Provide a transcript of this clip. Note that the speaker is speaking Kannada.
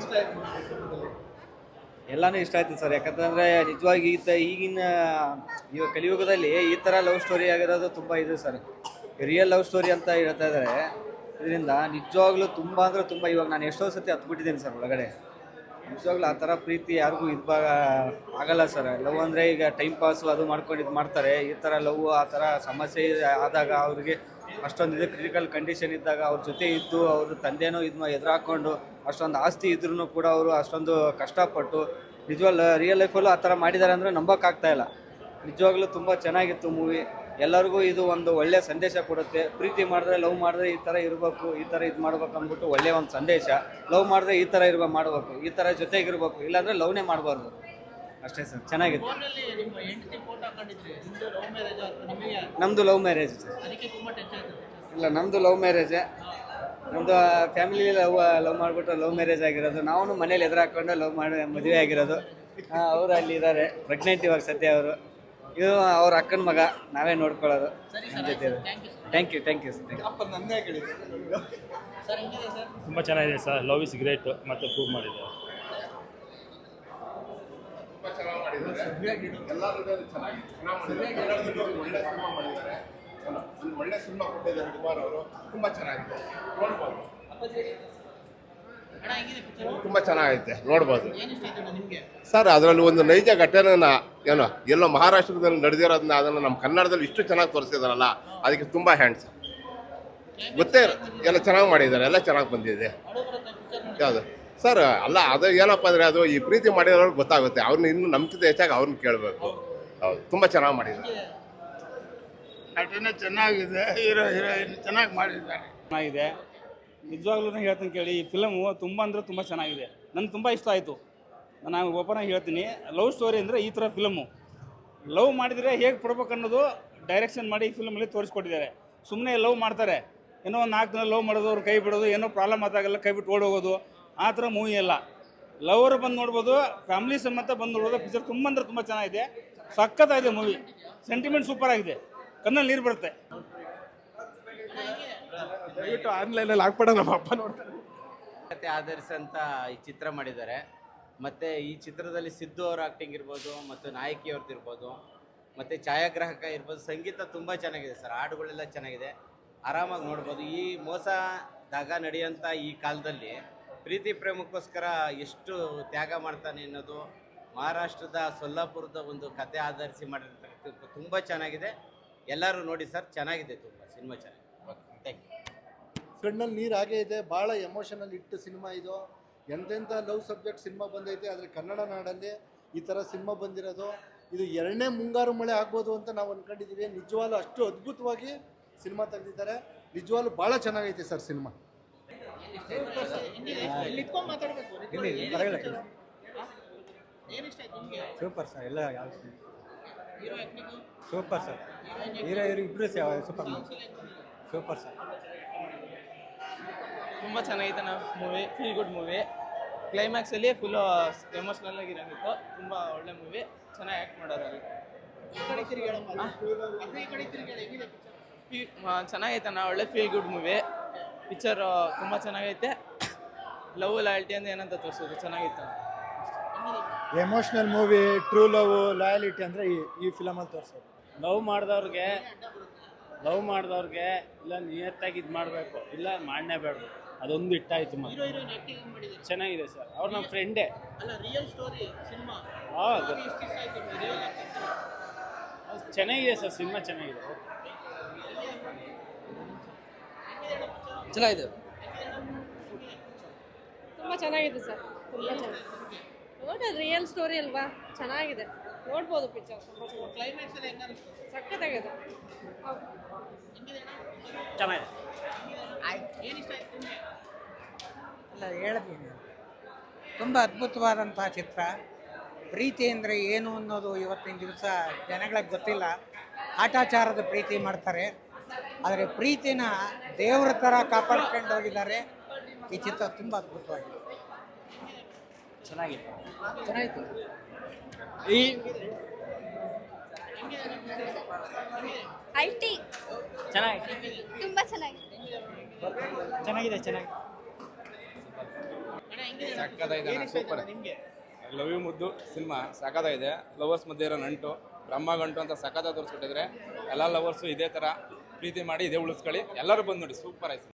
ಇಷ್ಟ ಎಲ್ಲಾನು ಇಷ್ಟ ಆಯ್ತು ಸರ್. ಯಾಕಂತಂದ್ರೆ ನಿಜವಾಗಿ ಈತ ಈಗಿನ ಇವಾಗ ಕಲಿಯುಗದಲ್ಲಿ ಈ ಥರ ಲವ್ ಸ್ಟೋರಿ ಆಗಿರೋದು ತುಂಬ ಇದೆ ಸರ್. ರಿಯಲ್ ಲವ್ ಸ್ಟೋರಿ ಅಂತ ಹೇಳ್ತಾ ಇದ್ದಾರೆ ಇದರಿಂದ ನಿಜವಾಗ್ಲೂ ತುಂಬ ಅಂದ್ರೆ ತುಂಬ ಇವಾಗ ನಾನು ಎಷ್ಟೋ ಸತಿ ಹತ್ಬಿಟ್ಟಿದ್ದೀನಿ ಸರ್ ಒಳಗಡೆ. ನಿಜವಾಗ್ಲೂ ಆ ಥರ ಪ್ರೀತಿ ಯಾರಿಗೂ ಇದು ಆಗಲ್ಲ ಸರ್. ಲವ್ ಅಂದರೆ ಈಗ ಟೈಮ್ ಪಾಸು ಅದು ಮಾಡ್ಕೊಂಡು ಇದು ಮಾಡ್ತಾರೆ. ಈ ಥರ ಲವ್ ಆ ಥರ ಸಮಸ್ಯೆ ಆದಾಗ ಅವ್ರಿಗೆ ಅಷ್ಟೊಂದು ಇದು ಕ್ರಿಟಿಕಲ್ ಕಂಡೀಷನ್ ಇದ್ದಾಗ ಅವ್ರ ಜೊತೆ ಇದ್ದು, ಅವ್ರ ತಂದೆನೂ ಇದ್ನ ಎದುರಾಕೊಂಡು ಅಷ್ಟೊಂದು ಆಸ್ತಿ ಇದ್ರೂ ಕೂಡ ಅವರು ಅಷ್ಟೊಂದು ಕಷ್ಟಪಟ್ಟು ನಿಜವಾಗ್ಲು ರಿಯಲ್ ಲೈಫಲ್ಲೂ ಆ ಥರ ಮಾಡಿದ್ದಾರೆ ಅಂದರೆ ನಂಬೋಕ್ಕಾಗ್ತಾ ಇಲ್ಲ. ನಿಜವಾಗ್ಲೂ ತುಂಬ ಚೆನ್ನಾಗಿತ್ತು ಮೂವಿ ಎಲ್ಲರಿಗೂ ಇದು ಒಂದು ಒಳ್ಳೆಯ ಸಂದೇಶ ಕೊಡುತ್ತೆ. ಪ್ರೀತಿ ಮಾಡಿದ್ರೆ ಲವ್ ಮಾಡಿದ್ರೆ ಈ ಥರ ಇರಬೇಕು, ಈ ಥರ ಇದು ಮಾಡ್ಬೇಕು ಅಂದ್ಬಿಟ್ಟು ಒಳ್ಳೆಯ ಒಂದು ಸಂದೇಶ. ಲವ್ ಮಾಡಿದ್ರೆ ಈ ಥರ ಇರ್ಬೇಕು ಮಾಡಬೇಕು, ಈ ಥರ ಜೊತೆಗಿರ್ಬೇಕು, ಇಲ್ಲಾಂದರೆ ಲವ್ನೇ ಮಾಡಬಾರ್ದು. ಅಷ್ಟೇ ಸರ್ ಚೆನ್ನಾಗಿದೆ ನಮ್ಮದು ಲವ್ ಮ್ಯಾರೇಜ್ ಸರ್. ಅದಕ್ಕೆ ತುಂಬಾ ಟೆನ್ಷನ್ ಆಯ್ತು. ಇಲ್ಲ ನಮ್ಮದು ಲವ್ ಮ್ಯಾರೇಜೇ ನಮ್ಮದು ಫ್ಯಾಮಿಲಿ ಲವ್ ಲವ್ ಮಾಡಿಬಿಟ್ಟು ಲವ್ ಮ್ಯಾರೇಜ್ ಆಗಿರೋದು. ನಾವು ಮನೇಲಿ ಎದುರಾಕೊಂಡು ಲವ್ ಮಾಡಿ ಮದುವೆ ಆಗಿರೋದು. ಅವರು ಅಲ್ಲಿ ಇದ್ದಾರೆ ಪ್ರೆಗ್ನೆಂಟ್ ಇವಾಗ ಸದ್ಯ ಅವರು. ಇದು ಅವ್ರ ಅಕ್ಕನ ಮಗ ನಾವೇ ನೋಡ್ಕೊಳ್ಳೋದು. ನಮ್ಮ ಜೊತೆ ಥ್ಯಾಂಕ್ ಯು ಥ್ಯಾಂಕ್ ಯು ತುಂಬ ಚೆನ್ನಾಗಿದೆ ಸರ್. ಲವ್ ಇಸ್ ಗ್ರೇಟ್ ಮತ್ತೆ ಪ್ರೂವ್ ಮಾಡಿದ್ದಾರೆ. ಒಳ್ಳೆ ಸಿನಿಮಾ ಕೊಟ್ಟಿದ್ದಾರೆ ಕುಮಾರ್ ಅವರು. ತುಂಬಾ ಚೆನ್ನಾಗಿದೆ. ನೋಡ್ಬೋದು. ತುಂಬಾ ಚೆನ್ನಾಗೈತೆ. ನೋಡ್ಬೋದು. ಏನು ಇಷ್ಟ ಆಯ್ತು ನಿಮಗೆ? ಸರ್ ಅದರಲ್ಲಿ ಒಂದು ನೈಜ ಘಟನೆನ ಏನೋ ಎಲ್ಲೋ ಮಹಾರಾಷ್ಟ್ರದಲ್ಲಿ ನಡೆದಿರೋದನ್ನ ಅದನ್ನು ನಮ್ಮ ಕನ್ನಡದಲ್ಲಿ ಇಷ್ಟು ಚೆನ್ನಾಗಿ ತೋರಿಸಿದಾರಲ್ಲ ಅದಕ್ಕೆ ತುಂಬಾ ಹ್ಯಾಂಡ್ಸ್ ಗೊತ್ತೇ ಎಲ್ಲ ಚೆನ್ನಾಗಿ ಮಾಡಿದ್ದಾರೆ. ಎಲ್ಲ ಚೆನ್ನಾಗಿ ಬಂದಿದೆ. ಯಾವುದು? ಸರ್ ಅಲ್ಲ ಅದು ಏನಪ್ಪ ಅಂದರೆ ಅದು ಈ ಪ್ರೀತಿ ಮಾಡಿರೋರ್ಗೆ ಗೊತ್ತಾಗುತ್ತೆ. ಅವ್ರನ್ನ ಇನ್ನೂ ನಂಬಿಕೆ ಹೆಚ್ಚಾಗಿ ಅವ್ರನ್ನ ಕೇಳಬೇಕು. ಹೌದು ತುಂಬ ಚೆನ್ನಾಗಿ ಮಾಡಿದ್ದಾರೆ. ನಟನೆ ಚೆನ್ನಾಗಿದೆ ಹೀರೋ ಹೀರೋಯಿನ್ ಚೆನ್ನಾಗಿ ಮಾಡಿದ್ದಾರೆ. ಚೆನ್ನಾಗಿದೆ. ನಿಜವಾಗ್ಲೂ ಹೇಳ್ತೀನಿ ಕೇಳಿ ಈ ಫಿಲಮು ತುಂಬ ಅಂದರೆ ತುಂಬ ಚೆನ್ನಾಗಿದೆ. ನನಗೆ ತುಂಬ ಇಷ್ಟ ಆಯಿತು. ನಾನು ಓಪನ್ ಆಗಿ ಹೇಳ್ತೀನಿ. ಲವ್ ಸ್ಟೋರಿ ಅಂದರೆ ಈ ಥರ ಫಿಲಮು ಲವ್ ಮಾಡಿದರೆ ಹೇಗೆ ಕೊಡ್ಬೇಕು ಅನ್ನೋದು ಡೈರೆಕ್ಷನ್ ಮಾಡಿ ಈ ಫಿಲಮಲ್ಲಿ ತೋರಿಸ್ಕೊಟ್ಟಿದ್ದಾರೆ. ಸುಮ್ಮನೆ ಲವ್ ಮಾಡ್ತಾರೆ. ಏನೋ ಒಂದು ನಾಲ್ಕು ದಿನ ಲವ್ ಮಾಡೋದು ಅವ್ರು ಕೈ ಬಿಡೋದು ಏನೋ ಪ್ರಾಬ್ಲಮ್ ಆದಾಗೆಲ್ಲ ಕೈ ಬಿಟ್ಟು ಓಡೋಗೋದು. ಆ ಥರ ಮೂವಿ ಎಲ್ಲ ಲವರ್ ಬಂದು ನೋಡ್ಬೋದು ಫ್ಯಾಮಿಲಿ ಸಮೇತ ಬಂದು ನೋಡ್ಬೋದು ಪಿಕ್ಚರ್ ತುಂಬ ಅಂದರೆ ತುಂಬ ಚೆನ್ನಾಗಿದೆ. ಸಖತ್ತಾಗಿದೆ ಮೂವಿ. ಸೆಂಟಿಮೆಂಟ್ ಸೂಪರ್ ಆಗಿದೆ. ಕಣ್ಣಲ್ಲಿ ನೀರು ಬರುತ್ತೆ. ದಯವಿಟ್ಟು ಆನ್ಲೈನಲ್ಲಿ ಹಾಕ್ಬೇಡ ನಮ್ಮ ಅಪ್ಪ ನೋಡ್ತಾರೆ. ಕತೆ ಆಧರಿಸಂತ ಈ ಚಿತ್ರ ಮಾಡಿದ್ದಾರೆ. ಮತ್ತು ಈ ಚಿತ್ರದಲ್ಲಿ ಸಿದ್ದು ಅವ್ರ ಆ್ಯಕ್ಟಿಂಗ್ ಇರ್ಬೋದು ಮತ್ತು ನಾಯಕಿಯವ್ರದ್ದು ಇರ್ಬೋದು ಮತ್ತು ಛಾಯಾಗ್ರಾಹಕ ಇರ್ಬೋದು ಸಂಗೀತ ತುಂಬ ಚೆನ್ನಾಗಿದೆ ಸರ್. ಹಾಡುಗಳೆಲ್ಲ ಚೆನ್ನಾಗಿದೆ. ಆರಾಮಾಗಿ ನೋಡ್ಬೋದು. ಈ ಮೋಸ ದಾಗ ನಡೆಯುವಂಥ ಈ ಕಾಲದಲ್ಲಿ ಪ್ರೀತಿ ಪ್ರೇಮಕ್ಕೋಸ್ಕರ ಎಷ್ಟು ತ್ಯಾಗ ಮಾಡ್ತಾನೆ ಅನ್ನೋದು ಮಹಾರಾಷ್ಟ್ರದ ಸೊಲ್ಲಾಪುರದ ಒಂದು ಕತೆ ಆಧರಿಸಿ ಮಾಡಿರ್ತಕ್ಕಂಥ ತುಂಬ ಚೆನ್ನಾಗಿದೆ. ಎಲ್ಲರೂ ನೋಡಿ ಸರ್ ಚೆನ್ನಾಗಿದೆ ತುಂಬ ಸಿನಿಮಾ ಚೆನ್ನಾಗಿದೆ. ಓಕೆ ಥ್ಯಾಂಕ್ ಯು ಕಣ್ಣಲ್ಲಿ ನೀರು ಹಾಗೆ ಇದೆ ಭಾಳ ಎಮೋಷನಲ್ ಇಟ್ಟು ಸಿನಿಮಾ ಇದು. ಎಂತೆಂಥ ಲವ್ ಸಬ್ಜೆಕ್ಟ್ ಸಿನಿಮಾ ಬಂದೈತೆ ಆದರೆ ಕನ್ನಡ ನಾಡಲ್ಲಿ ಈ ಥರ ಸಿನಿಮಾ ಬಂದಿರೋದು. ಇದು ಎರಡನೇ ಮುಂಗಾರು ಮಳೆ ಆಗ್ಬೋದು ಅಂತ ನಾವು ಅಂದ್ಕೊಂಡಿದ್ದೀವಿ ನಿಜವಾಗ್ಲೂ ಅಷ್ಟು ಅದ್ಭುತವಾಗಿ ಸಿನಿಮಾ ತೆಗೆದಿದ್ದಾರೆ. ನಿಜವಾಗ್ಲೂ ಭಾಳ ಚೆನ್ನಾಗೈತೆ ಸರ್ ಸಿನಿಮಾ. ಸೂಪರ್ ಸರ್ ಎಲ್ಲ ಯಾವ ಸೂಪರ್ ಸರ್ ಹೀರೋ ಹೀರೋ ಇಬ್ಬರು ಸೂಪರ್ ಸೂಪರ್ ಸರ್ ತುಂಬ ಚೆನ್ನಾಗಿತ್ತು ನಾವು ಮೂವಿ ಫೀಲ್ ಗುಡ್ ಮೂವಿ ಕ್ಲೈಮ್ಯಾಕ್ಸಲ್ಲಿ ಫುಲ್ಲು ಎಮೋಷ್ನಲ್ ಆಗಿರೋಂಗಿತ್ತು ತುಂಬ ಒಳ್ಳೆ ಮೂವಿ ಚೆನ್ನಾಗಿ ಆ್ಯಕ್ಟ್ ಫೀ ಚೆನ್ನಾಗೈತೆ ನಾ ಒಳ್ಳೆ ಫೀಲ್ ಗುಡ್ ಮೂವಿ ಪಿಕ್ಚರ್ ತುಂಬ ಚೆನ್ನಾಗೈತೆ. ಲವ್ ಲಾಯಲ್ಟಿ ಅಂತ ಏನಂತ ತೋರಿಸೋದು? ಚೆನ್ನಾಗಿತ್ತು emotional movie true love loyalty ಅಂದರೆ ಈ ಈ ಫಿಲಮಲ್ಲಿ ತೋರಿಸೋದು. ಲವ್ ಮಾಡಿದವ್ರಿಗೆ ಲವ್ ಮಾಡಿದವ್ರಿಗೆ ಇಲ್ಲ ನಿಯತ್ತಾಗಿ ಇದು ಮಾಡಬೇಕು ಇಲ್ಲ ಮಾಡನೇ ಬೇಡ ಅದೊಂದು ಇಟ್ಟಾಯ್ತು ಹೀರೋ ಮತ್ತೆ ಚೆನ್ನಾಗಿದೆ ಸರ್. ಅವ್ರು ನಮ್ಮ ಫ್ರೆಂಡೇ ಆ್ಯಕ್ಟಿಂಗ್ ಚೆನ್ನಾಗಿದೆ ಸರ್. ಸಿನಿಮಾ ಚೆನ್ನಾಗಿದೆ. ಚೆನ್ನಾಗಿದೆ. ತುಂಬ ಚೆನ್ನಾಗಿದೆ ಸರ್. ತುಂಬ ಚೆನ್ನಾಗಿದೆ. ನೋಡಿ ರಿಯಲ್ ಸ್ಟೋರಿ ಅಲ್ವಾ? ಚೆನ್ನಾಗಿದೆ. ನೋಡ್ಬೋದು ಪಿಕ್ಚರ್ ತುಂಬ ಚೆನ್ನಾಗಿ ಕ್ಲೈಮ್ಯಾಕ್ಸ್ ಅಲ್ಲಿ ಹೆಂಗ ಅನಿಸ್ತು? ಸಖತ್ತಾಗಿದೆ. ಚೆನ್ನಾಗಿದೆ. ಏನು ಇಷ್ಟ ಆಯ್ತು ನಿಮಗೆ? ಅಲ್ಲ ಹೇಳಿದ್ದೀನಿ ತುಂಬ ಅದ್ಭುತವಾದಂಥ ಚಿತ್ರ. ಪ್ರೀತಿ ಅಂದರೆ ಏನು ಅನ್ನೋದು ಇವತ್ತಿನ ದಿವಸ ಜನಗಳಿಗೆ ಗೊತ್ತಿಲ್ಲ. ಆಟಾಚಾರದ ಪ್ರೀತಿ ಮಾಡ್ತಾರೆ. ಆದರೆ ಪ್ರೀತಿನ ದೇವರ ಥರ ಕಾಪಾಡ್ಕೊಂಡು ಹೋಗಿದ್ದಾರೆ. ಈ ಚಿತ್ರ ತುಂಬ ಅದ್ಭುತವಾಗಿದೆ. ಚೆನ್ನಾಗಿದೆ. ಚೆನ್ನಾಗಿತ್ತು. ಈ ಚೆನ್ನಾಗಿದೆ ತುಂಬ ಚೆನ್ನಾಗಿದೆ ಚೆನ್ನಾಗಿದೆ ಚೆನ್ನಾಗಿದೆ ಸಕ್ಕತ್ತಾಗಿದೆ ಸೂಪರ್. ಲವ್ ಯು ಮುದ್ದು ಸಿನಿಮಾ ಸಕ್ಕತ್ತಾಗಿದೆ ಲವರ್ಸ್ ಮಧ್ಯೆ ಇರೋ ನಂಟು ಬ್ರಹ್ಮ ಗಂಟು ಅಂತ ಸಖತ್ತಾಗಿ ತೋರಿಸ್ಕೊಟ್ಟಿದ್ರೆ ಎಲ್ಲ ಲವರ್ಸು ಇದೇ ಥರ ಪ್ರೀತಿ ಮಾಡಿ ಇದೇ ಉಳಿಸ್ಕೊಳ್ಳಿ. ಎಲ್ಲರೂ ಬಂದು ನೋಡಿ ಸೂಪರ್ ಆಯ್ತು.